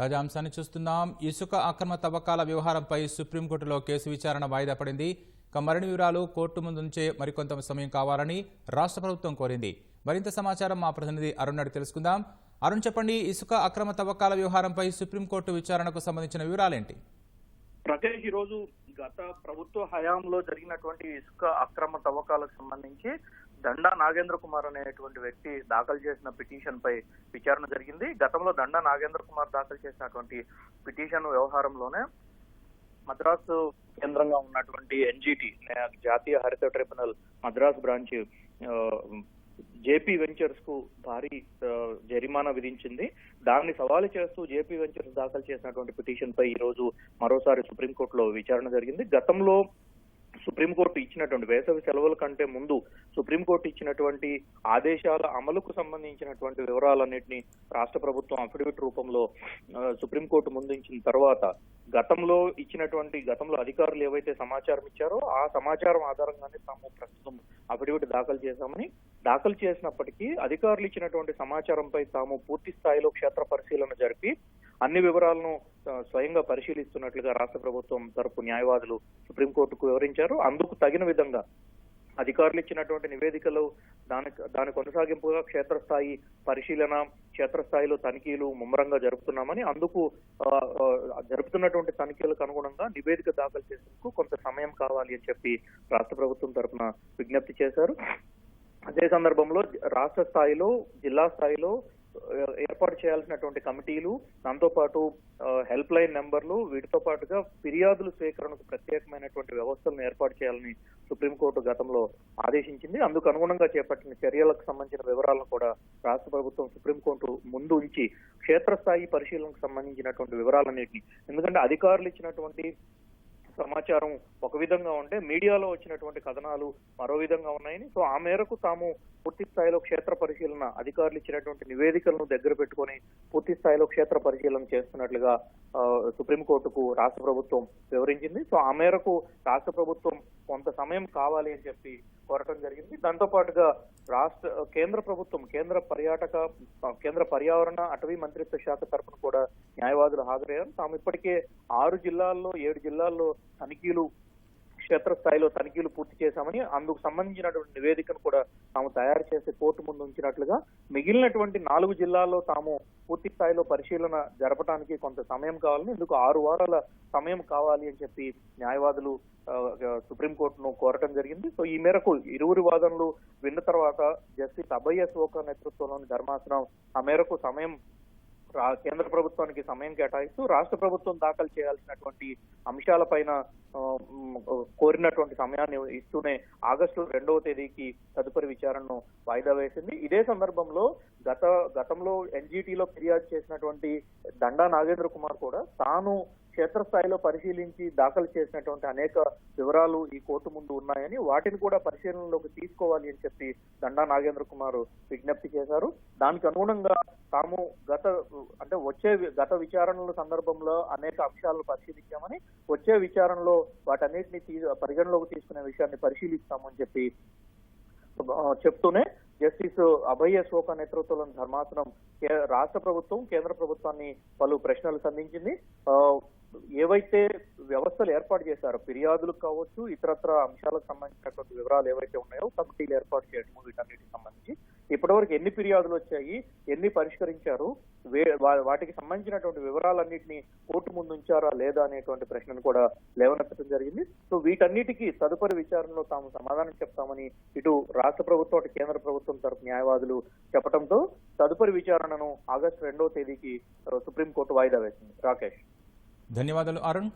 తాజా అంశాన్ని చూస్తున్నాం. ఇసుక అక్రమ తవ్వకాల వ్యవహారంపై సుప్రీంకోర్టులో కేసు విచారణ వాయిదా పడింది. ఇక మరిన్ని వివరాలు కోర్టు ముందు నుంచే మరికొంత సమయం కావాలని రాష్ట్ర ప్రభుత్వం కోరింది. మరింత సమాచారం మా ప్రతినిధి అరుణ్ అడిగి తెలుసుకుందాం. అరుణ్ చెప్పండి ఇసుక అక్రమ తవ్వకాల వ్యవహారంపై సుప్రీంకోర్టు విచారణకు సంబంధించిన వివరాలేంటి? ప్రకాష్ ఈరోజు రోజు గత ప్రభుత్వ హయాంలో జరిగినటువంటి ఇసుక అక్రమ తవ్వకాలకు సంబంధించి దండా నాగేంద్ర కుమార్ అనేటువంటి వ్యక్తి దాఖలు చేసిన పిటిషన్ పై విచారణ జరిగింది. గతంలో దండా నాగేంద్ర కుమార్ దాఖలు చేసినటువంటి పిటిషన్ వ్యవహారంలోనే మద్రాసు కేంద్రంగా ఉన్నటువంటి ఎన్జిటి జాతీయ హరిత ట్రిబ్యునల్ మద్రాస్ బ్రాంచ్ జేపీ వెంచర్స్కు భారీ జరిమానా విధించింది. దాన్ని సవాలు చేస్తూ జేపీ వెంచర్స్ దాఖలు చేసినటువంటి పిటిషన్ పై ఈ రోజు మరోసారి సుప్రీంకోర్టులో విచారణ జరిగింది. గతంలో సుప్రీంకోర్టు ఇచ్చినటువంటి వేసవి సెలవుల కంటే ముందు సుప్రీంకోర్టు ఇచ్చినటువంటి ఆదేశాల అమలుకు సంబంధించినటువంటి వివరాలన్నింటినీ రాష్ట్ర ప్రభుత్వం అఫిడవిట్ రూపంలో సుప్రీంకోర్టు ముందుంచిన తర్వాత గతంలో ఇచ్చినటువంటి గతంలో అధికారులు ఏవైతే సమాచారం ఇచ్చారో ఆ సమాచారం ఆధారంగానే తాము ప్రస్తుతం అఫిడవిట్ దాఖలు చేశామని దాఖలు చేసినప్పటికీ అధికారులు ఇచ్చినటువంటి సమాచారంపై తాము పూర్తి స్థాయిలో క్షేత్ర పరిశీలన జరిపి అన్ని వివరాలను స్వయంగా పరిశీలిస్తున్నట్లుగా రాష్ట్ర ప్రభుత్వం తరపు న్యాయవాదులు సుప్రీంకోర్టుకు వివరించారు. అందుకు తగిన విధంగా అధికారులు ఇచ్చినటువంటి నివేదికలు దాని దాని కొనసాగింపుగా క్షేత్రస్థాయి పరిశీలన క్షేత్రస్థాయిలో తనిఖీలు ముమ్మరంగా జరుపుతున్నామని అందుకు జరుపుతున్నటువంటి తనిఖీలకు అనుగుణంగా నివేదిక దాఖలు చేసేందుకు కొంత సమయం కావాలి అని చెప్పి రాష్ట్ర ప్రభుత్వం తరపున విజ్ఞప్తి చేశారు. అదే సందర్భంలో రాష్ట్ర స్థాయిలో జిల్లా స్థాయిలో ఏర్పాటు చేయాల్సినటువంటి కమిటీలు దాంతో పాటు హెల్ప్ లైన్ నెంబర్లు వీటితో పాటుగా ఫిర్యాదులు స్వీకరణకు ప్రత్యేకమైనటువంటి వ్యవస్థలను ఏర్పాటు చేయాలని సుప్రీంకోర్టు గతంలో ఆదేశించింది. అందుకు అనుగుణంగా చేపట్టిన చర్యలకు సంబంధించిన వివరాలను కూడా రాష్ట్ర ప్రభుత్వం సుప్రీంకోర్టు ముందు ఉంచి క్షేత్రస్థాయి పరిశీలనకు సంబంధించినటువంటి వివరాలన్నింటినీ ఎందుకంటే అధికారులు ఇచ్చినటువంటి సమాచారం ఒక విధంగా ఉంటే మీడియాలో వచ్చినటువంటి కథనాలు మరో విధంగా ఉన్నాయని సో ఆ మేరకు తాము పూర్తి స్థాయిలో క్షేత్ర పరిశీలన అధికారులు ఇచ్చినటువంటి నివేదికలను దగ్గర పెట్టుకొని పూర్తి స్థాయిలో క్షేత్ర పరిశీలన చేస్తున్నట్లుగా సుప్రీంకోర్టుకు రాష్ట్ర ప్రభుత్వం వివరించింది. సో ఆ మేరకు రాష్ట్ర ప్రభుత్వం కొంత సమయం కావాలి అని చెప్పి కోరటం జరిగింది. దాంతో పాటుగా రాష్ట్ర కేంద్ర ప్రభుత్వం కేంద్ర పర్యాటక కేంద్ర పర్యావరణ అటవీ మంత్రిత్వ శాఖ తరఫున కూడా న్యాయవాదులు హాజరయ్యారు. తాము ఇప్పటికే ఆరు జిల్లాల్లో ఏడు జిల్లాల్లో తనిఖీలు క్షేత్రస్థాయిలో తనిఖీలు పూర్తి చేశామని అందుకు సంబంధించినటువంటి నివేదికను కూడా తాము తయారు చేసి కోర్టు ముందు ఉంచినట్లుగా మిగిలినటువంటి నాలుగు జిల్లాల్లో తాము పూర్తి స్థాయిలో పరిశీలన జరపడానికి కొంత సమయం కావాలని ఇందుకు ఆరు వారాల సమయం కావాలి అని చెప్పి న్యాయవాదులు సుప్రీంకోర్టును కోరటం జరిగింది. సో ఈ మేరకు ఇరువురి వాదనలు విన్న తర్వాత జస్టిస్ అభయ శోక నేతృత్వంలోని ధర్మాసనం ఆ మేరకు సమయం కేంద్ర ప్రభుత్వానికి సమయం కేటాయిస్తూ రాష్ట్ర ప్రభుత్వం దాఖలు చేయాల్సినటువంటి అంశాలపైన కోరినటువంటి సమయాన్ని ఇస్తూనే ఆగస్టు రెండవ తేదీకి తదుపరి విచారణను వాయిదా వేసింది. ఇదే సందర్భంలో గత గతంలో ఎన్జిటిలో ఫిర్యాదు చేసినటువంటి దండా నాగేంద్ర కుమార్ కూడా తాను క్షేత్రస్థాయిలో పరిశీలించి దాఖలు చేసినటువంటి అనేక వివరాలు ఈ కోర్టు ముందు ఉన్నాయని వాటిని కూడా పరిశీలనలోకి తీసుకోవాలి అని చెప్పి దండా నాగేంద్ర కుమార్ విజ్ఞప్తి చేశారు. దానికి అనుగుణంగా తాము గత అంటే వచ్చే గత విచారణల సందర్భంలో అనేక అంశాలను పరిశీలించామని వచ్చే విచారణలో వాటన్నిటిని తీ పరిగణలోకి తీసుకునే విషయాన్ని పరిశీలిస్తామని చెప్పి చెప్తూనే జస్టిస్ అభయ శోక నేతృత్వంలోని ధర్మాసనం కే- రాష్ట్ర ప్రభుత్వం కేంద్ర ప్రభుత్వాన్ని పలు ప్రశ్నలు సంధించింది. ఏవైతే వ్యవస్థలు ఏర్పాటు చేశారో ఫిర్యాదులకు కావచ్చు ఇతరత్ర అంశాలకు సంబంధించినటువంటి వివరాలు ఏవైతే ఉన్నాయో కమిటీలు ఏర్పాటు చేయడం వీటన్నిటికి సంబంధించి ఇప్పటివరకు ఎన్ని ఫిర్యాదులు వచ్చాయి ఎన్ని పరిష్కరించారు వే- వా- వాటికి సంబంధించినటువంటి వివరాలన్నింటినీ కోర్టు ముందు ఉంచారా లేదా అనేటువంటి ప్రశ్నను కూడా లేవనెత్తడం జరిగింది. సో వీటన్నిటికీ తదుపరి విచారణలో తాము సమాధానం చెప్తామని ఇటు రాష్ట్ర ప్రభుత్వం అటు కేంద్ర ప్రభుత్వం తరపు న్యాయవాదులు చెప్పడంతో తదుపరి విచారణను ఆగస్టు రెండవ తేదీకి సుప్రీంకోర్టు వాయిదా వేసింది. రాకేష్. ధన్యవాదాలు అరుణ్